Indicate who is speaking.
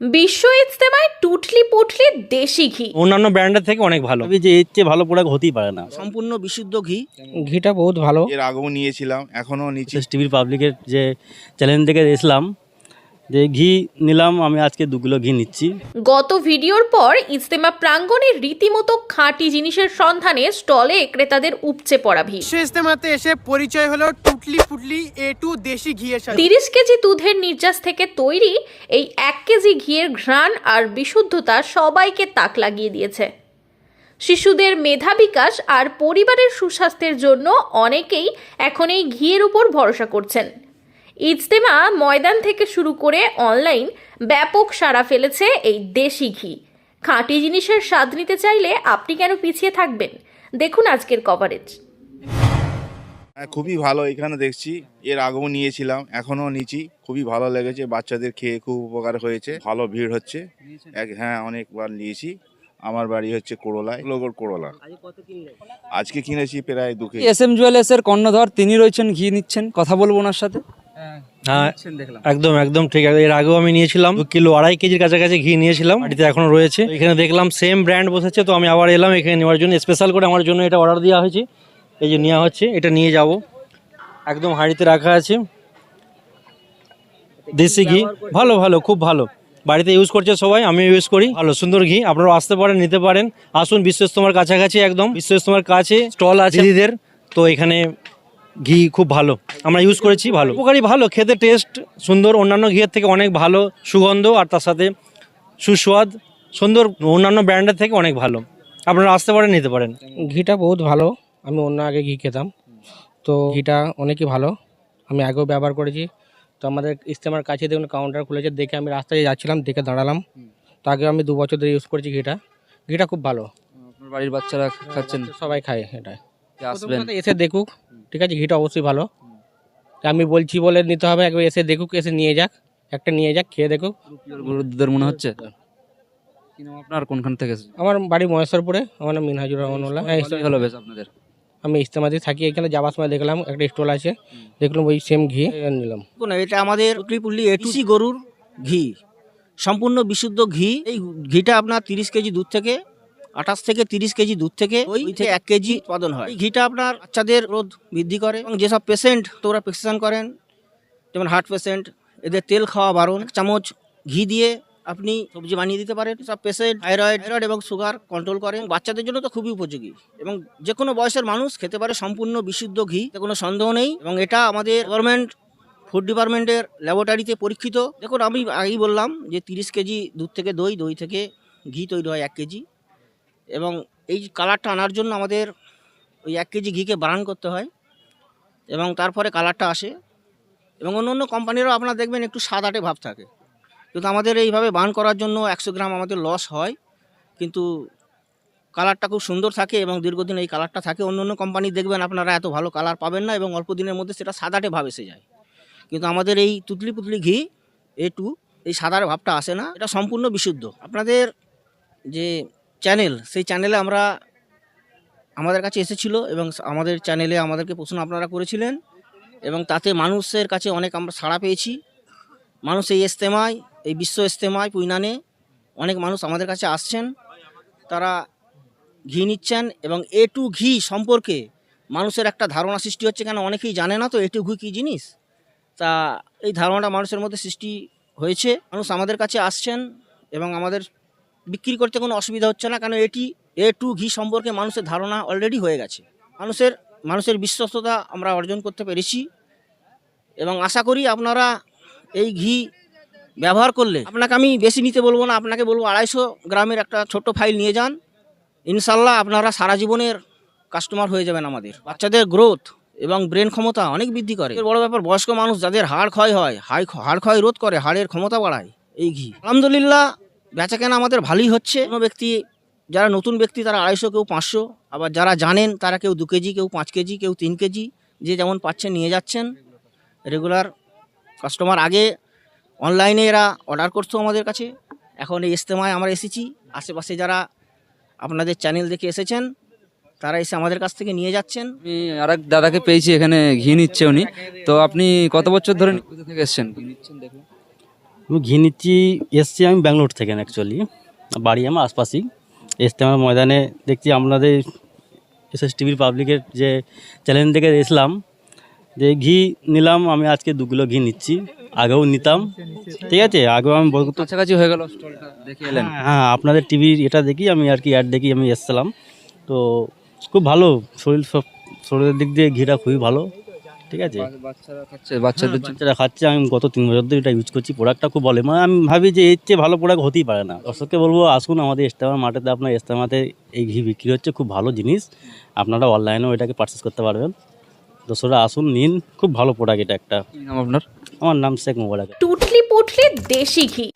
Speaker 1: বিশ্ব ইজতেমায় টুটলি পুটলি দেশি ঘি।
Speaker 2: অন্যান্য ব্র্যান্ডের থেকে অনেক ভালো। যে এর চেয়ে ভালো প্রোডাক্ট হতেই পারে না।
Speaker 3: সম্পূর্ণ বিশুদ্ধ ঘি।
Speaker 4: ঘিটা বহুত ভালো।
Speaker 5: এর আগেও নিয়েছিলাম এখনও নিচে
Speaker 2: টিভির পাবলিকের যে চ্যালেঞ্জ থেকে এসলাম যে ঘি নিলাম আমি আজকে দু কিলো ঘি নিচ্ছি।
Speaker 1: গত ভিডিওর পর ইজতেমা প্রাঙ্গণে রীতিমতো খাঁটি জিনিসের সন্ধানে স্টলে ক্রেতাদের উপচে পড়া ভিড়।
Speaker 6: বিশ্ব ইস্তেমাতে এসে পরিচয় হলো টুটলি ফুটলি এ টু দেশি ঘিয়ের সাথে।
Speaker 1: তিরিশ কেজি দুধের নির্যাস থেকে তৈরি এই এক কেজি ঘিয়ের ঘ্রাণ আর বিশুদ্ধতা সবাইকে তাক লাগিয়ে দিয়েছে। শিশুদের মেধা বিকাশ আর পরিবারের সুস্বাস্থ্যের জন্য অনেকেই এখন এই ঘিয়ের উপর ভরসা করছেন। ইজতেমা ময়দান থেকে শুরু করে অনলাইন ব্যাপক সাড়া ফেলেছে এই দেশি ঘি। খাঁটি জিনিসের স্বাদ নিতে চাইলে আপনি কেন পিছিয়ে থাকবেন? দেখুন আজকের কভারেজ
Speaker 5: হ্যাঁ, খুবই ভালো এখানে দেখছি এর আগেও নিয়েছিলাম এখনও নিচ্ছি খুবই ভালো লেগেছে বাচ্চাদের খেয়ে খুব উপকার হয়েছে ভালো ভিড় হচ্ছে এক হ্যাঁ অনেকবার নিয়েছি আমার বাড়ি হচ্ছে কোড়লায় লোগর কোড়লা। আজকে কিনেছি প্রায় দু কেজি।
Speaker 7: এস এম জুয়েলার্সের কর্ণধর তিনি রয়েছেন ঘি নিচ্ছেন কথা বলব ওনার সাথে।
Speaker 2: একদম একদম ঠিক আছে। এর আগেও আমি নিয়েছিলাম। দু কিলো আড়াই কেজির কাছাকাছি ঘি নিয়েছিলাম। বাড়িতে এখনও রয়েছে। এখানে দেখলাম সেম ব্র্যান্ড বসেছে তো আমি আবার এলাম এখানে নেওয়ার জন্য। স্পেশাল করে আমার জন্য এটা অর্ডার দেওয়া হয়েছে। এই যে নেওয়া হচ্ছে এটা নিয়ে যাব। একদম হাঁড়িতে রাখা আছে। দেশি ঘি। ভালো ভালো খুব ভালো। বাড়িতে ইউজ করছে সবাই আমি ইউজ করি। ভালো সুন্দর ঘি। আপনারাও আসতে পারেন নিতে পারেন। আসুন বিশ্ব ইস্তমার কাছাকাছি একদম। বিশ্ব ইস্তমার কাছে স্টল আছে। দিদিদের। তো এখানে ঘি খুব ভালো। আমরা ইউজ করেছি ভালো। উপকারী ভালো খেতে টেস্ট সুন্দর অন্যান্য ঘিয়ের থেকে অনেক ভালো সুগন্ধ আর তার সাথে সুস্বাদ সুন্দর অন্যান্য ব্র্যান্ডের থেকে অনেক ভালো। আপনারা আসতে পারেন নিতে পারেন।
Speaker 4: ঘিটা বহুত ভালো। আমি অন্য আগে ঘি খেতাম। তো ঘিটা অনেকই ভালো। আমি আগেও ব্যবহার করেছি। তো আমাদের ইস্তেমার কাছে দেখুন কাউন্টার খুলেছে। দেখে আমি রাস্তায় যাচ্ছিলাম দেখে দাঁড়ালাম। তো আগে আমি দু বছর ধরে ইউজ করেছি ঘিটা। ঘিটা খুব ভালো।
Speaker 7: আপনার বাড়ির বাচ্চারা খাচ্ছেন?
Speaker 4: সবাই খায় এটা
Speaker 7: আসবেন।
Speaker 4: এসে দেখুক ঠিক আছে? ঘিটা অবশ্যই ভালো। তো আমি বলছি বলে নিতে হবে একবার এসে দেখুক এসে নিয়ে যাক একটা নিয়ে যাক খেয়ে দেখুক।
Speaker 7: গরুর দুধের মনে হচ্ছে? কি আপনার? কোনখান থেকে?
Speaker 4: আমার বাড়ি মহেশ্বরপুরে আমার নাম মিনহাজুর রহমানুল্লাহ হ্যাঁ,
Speaker 7: হলো বেশ আপনাদের।
Speaker 4: আমি ইস্তেমাতে থাকি এখানে যাওয়ার সময় দেখলাম একটা স্টল আছে দেখলাম ওই সেম ঘি। নিলাম।
Speaker 3: এটা আমাদের টুটলি ফুটলি এটুসি গরুর ঘি। সম্পূর্ণ বিশুদ্ধ ঘি। এই ঘিটা আপনার তিরিশ কেজি দুধ থেকে আঠাশ থেকে তিরিশ কেজি দুধ থেকে ওই থেকে এক কেজি উৎপাদন হয়। ঘিটা আপনার বাচ্চাদের রোধ বৃদ্ধি করে এবং যেসব পেশেন্ট তো ওরা প্রেসক্রিপশন করেন যেমন হার্ট পেশেন্ট এদের তেল খাওয়া বারণ এক চামচ ঘি দিয়ে আপনি সবজি বানিয়ে দিতে পারেন। সব পেশেন্ট থাইরয়েড থাইরয়েড এবং সুগার কন্ট্রোল করেন। বাচ্চাদের জন্য তো খুবই উপযোগী এবং যে কোনো বয়সের মানুষ খেতে পারে সম্পূর্ণ বিশুদ্ধ ঘি কোনো সন্দেহ নেই এবং এটা আমাদের গভর্নমেন্ট ফুড ডিপার্টমেন্টের ল্যাবরেটরিতে পরীক্ষিত। দেখুন আমি আগেই বললাম যে তিরিশ কেজি দুধ থেকে দই দই থেকে ঘি তৈরি হয় এক কেজি। এবং এই কালারটা আনার জন্য আমাদের ওই এক কেজি ঘিকে বানান করতে হয় এবং তারপরে কালারটা আসে এবং অন্য অন্য কোম্পানিরও আপনারা দেখবেন একটু সাদাটে ভাব থাকে। কিন্তু আমাদের এইভাবে বান করার জন্য একশো গ্রাম আমাদের লস হয়, কিন্তু কালারটা খুব সুন্দর থাকে এবং দীর্ঘদিন এই কালারটা থাকে। অন্য অন্য কোম্পানি দেখবেন আপনারা এত ভালো কালার পাবেন না এবং অল্প দিনের মধ্যে সেটা সাদাটে ভাব এসে যায়। কিন্তু আমাদের এই তুতলি পুতলি ঘি, এ টু, এই সাদার ভাবটা আসে না। এটা সম্পূর্ণ বিশুদ্ধ। আপনাদের যে চ্যানেল সেই চ্যানেলে আমরা আমাদের কাছে এসেছিল এবং আমাদের চ্যানেলে আমাদেরকে প্রশ্ন আপনারা করেছিলেন এবং তাতে মানুষের কাছে অনেক আমরা সাড়া পেয়েছি। মানুষ এই ইস্তেমায় এই বিশ্ব ইস্তেমায় পুইনানে অনেক মানুষ আমাদের কাছে আসছেন। তারা ঘি নিচ্ছেন এবং এ টু ঘি সম্পর্কে মানুষের একটা ধারণা সৃষ্টি হচ্ছে কেন অনেকেই জানে না তো এ টু ঘি কী জিনিস? তা এই ধারণাটা মানুষের মধ্যে সৃষ্টি হয়েছে। মানুষ আমাদের কাছে আসছেন এবং আমাদের বিক্রি করতে কোনো অসুবিধা হচ্ছে না, কারণ এটি এ টু ঘি সম্পর্কে মানুষের ধারণা অলরেডি হয়ে গেছে। মানুষের মানুষের বিশ্বস্ততা আমরা অর্জন করতে পেরেছি এবং আশা করি আপনারা এই ঘি ব্যবহার করলে, আপনাকে আমি বেশি নিতে বলব না, আপনাকে বলব আড়াইশো গ্রামের একটা ছোট্ট ফাইল নিয়ে যান। ইনশাল্লাহ আপনারা সারা জীবনের কাস্টমার হয়ে যাবেন আমাদের। বাচ্চাদের গ্রোথ এবং ব্রেন ক্ষমতা অনেক বৃদ্ধি করে। এর বড় ব্যাপার, বয়স্ক মানুষ যাদের হাড় ক্ষয় হয় হাড় ক্ষয় রোধ করে, হাড়ের ক্ষমতা বাড়ায় এই ঘি। আলহামদুলিল্লাহ বেচা কেনা আমাদের ভালোই হচ্ছে। কোনো ব্যক্তি, যারা নতুন ব্যক্তি তারা আড়াইশো, কেউ পাঁচশো। আবার যারা জানেন তারা কেউ দু কেজি, কেউ পাঁচ কেজি, কেউ তিন কেজি, যে যেমন পাচ্ছেন নিয়ে যাচ্ছেন। রেগুলার কাস্টমার আগে অনলাইনে এরা অর্ডার করতো আমাদের কাছে। এখন এই ইস্তেমায় আমরা এসেছি। আশেপাশে যারা আপনাদের চ্যানেল দেখে এসেছেন, তারা এসে আমাদের কাছ থেকে নিয়ে যাচ্ছেন।
Speaker 7: আমি আর এক দাদাকে পেয়েছি, এখানে ঘি নিচ্ছে উনি। তো আপনি কত বছর ধরে থেকে এসেছেন? ঘি নিচ্ছেন দেখুন
Speaker 8: আমি ঘি নিচ্ছি এসছি আমি ব্যাঙ্গালোর থেকে অ্যাকচুয়ালি বাড়ি আমার আশপাশেই। এসতে আমার ময়দানে দেখছি আপনাদের এস এস টিভির পাবলিকের যে চ্যানেল থেকে এসলাম যে ঘি নিলাম আমি আজকে দু কিলো ঘি নিচ্ছি আগেও নিতাম। ঠিক আছে আগেও আমি বহুত
Speaker 7: কাছাকাছি হয়ে গেল দেখে এলেন।
Speaker 8: হ্যাঁ, হ্যাঁ আপনাদের টিভির এটা দেখি আমি আর কি অ্যাড দেখি আমি এসছিলাম। তো খুব ভালো শরীর সব শরীরের দিক দিয়ে ঘিটা খুবই ভালো। ঠিক আছে?
Speaker 7: বাচ্চারা খাচ্ছে। বাচ্চাদের
Speaker 8: বাচ্চারা খাচ্ছে আমি গত তিন বছর ধরে এটা ইউজ করছি। প্রোডাক্টটা খুব ভালো। মানে আমি ভাবি যে এর চেয়ে ভালো প্রোডাক্ট হতেই পারে না। দর্শককে বলব আসুন আমাদের ইস্তেমা মাঠেতে আপনার ইস্তেমাতে এই ঘি বিক্রি হচ্ছে খুব ভালো জিনিস। আপনারা অনলাইনেও এটাকে পারচেস করতে পারবেন। দর্শকরা আসুন নিন। খুব ভালো প্রোডাক্ট এটা একটা।
Speaker 7: আপনার?
Speaker 8: আমার নাম শেখ মোবারক।
Speaker 1: টুটলি পুটলি দেশি ঘি।